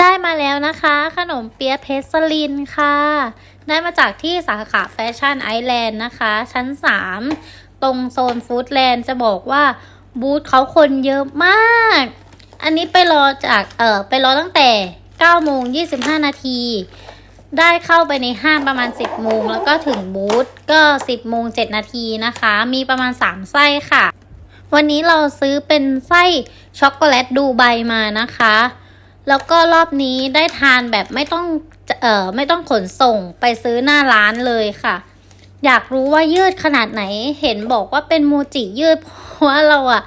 ได้มาแล้วนะคะ ขนมเปี๊ยะเพชรสลินค่ะ ได้มาจากที่สาขาแฟชั่นไอแลนด์นะคะ ชั้น 3 ตรงโซนฟู้ดแลนด์จะบอกว่าบูธเขาคนเยอะมาก อันนี้ไปรอจาก เออไปรอตั้งแต่9โมง25 นาที ได้เข้าไปในห้างประมาณ 10 โมง แล้วก็ถึงบูธก็ 10 โมง 7 นาทีนะคะ มีประมาณ 3 ไส้ค่ะ วันนี้เราซื้อเป็นไส้ช็อกโกแลตดูไบมานะคะ แล้วก็รอบนี้ได้ทานแบบไม่ต้องเอ่อไม่ต้องขนส่งไปซื้อหน้าร้านเลยค่ะ อยากรู้ว่ายืดขนาดไหนเห็นบอกว่าเป็นโมจิยืดเพราะว่าเราอะ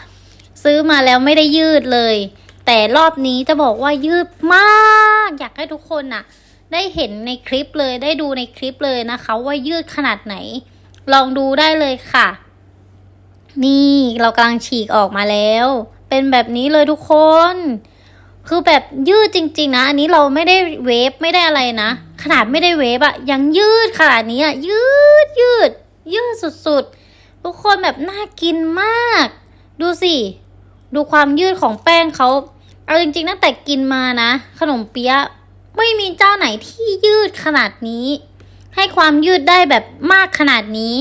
ซื้อมาแล้วไม่ได้ยืดเลย แต่รอบนี้จะบอกว่ายืดมาก อยากให้ทุกคนอะได้เห็นในคลิปเลยได้ดูในคลิปเลยนะคะ ว่ายืดขนาดไหน ลองดูได้เลยค่ะ นี่เรากำลังฉีกออกมาแล้ว เป็นแบบนี้เลยทุกคน คือแบบยืดจริง ๆ นะ อันนี้เราไม่ได้เวฟไม่ได้อะไรนะ ขนาดไม่ได้เวฟอะยังยืดขนาดนี้อะยืดยืด ยืดสุดๆ ทุกคนแบบน่ากินมาก ดูสิ ดูความยืดของแป้งเขา เอาจริงๆตั้งแต่กินมานะ ขนมเปี๊ยะไม่มีเจ้าไหนที่ยืดขนาดนี้ ให้ความยืดได้แบบมากขนาดนี้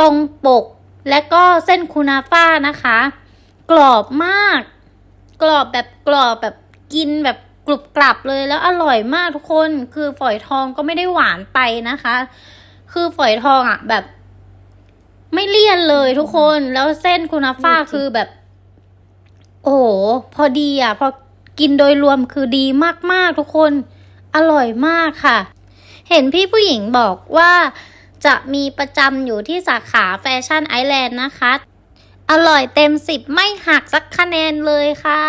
ตรงปกและก็เส้นคูนาฟ่านะคะ กรอบมาก กรอบแบบกรอบแบบกินแบบกรุบกรับเลยแล้วอร่อยมากทุกคนคือฝอยทองก็ไม่ได้หวานไปนะคะ คือฝอยทองอะ่ะแบบ ไม่เลี่ยนเลยทุกคนแล้วเส้นคูนาฟ่าคือแบบ โอ้โหพอดีอะ พอกินโดยรวมคือดีมากๆทุกคน อร่อยมากค่ะ เห็นพี่ผู้หญิงบอกว่าจะมีประจำอยู่ที่สาขาแฟชั่นไอแลนด์นะคะ อร่อยเต็มสิบไม่หักสักคะแนนเลยค่ะ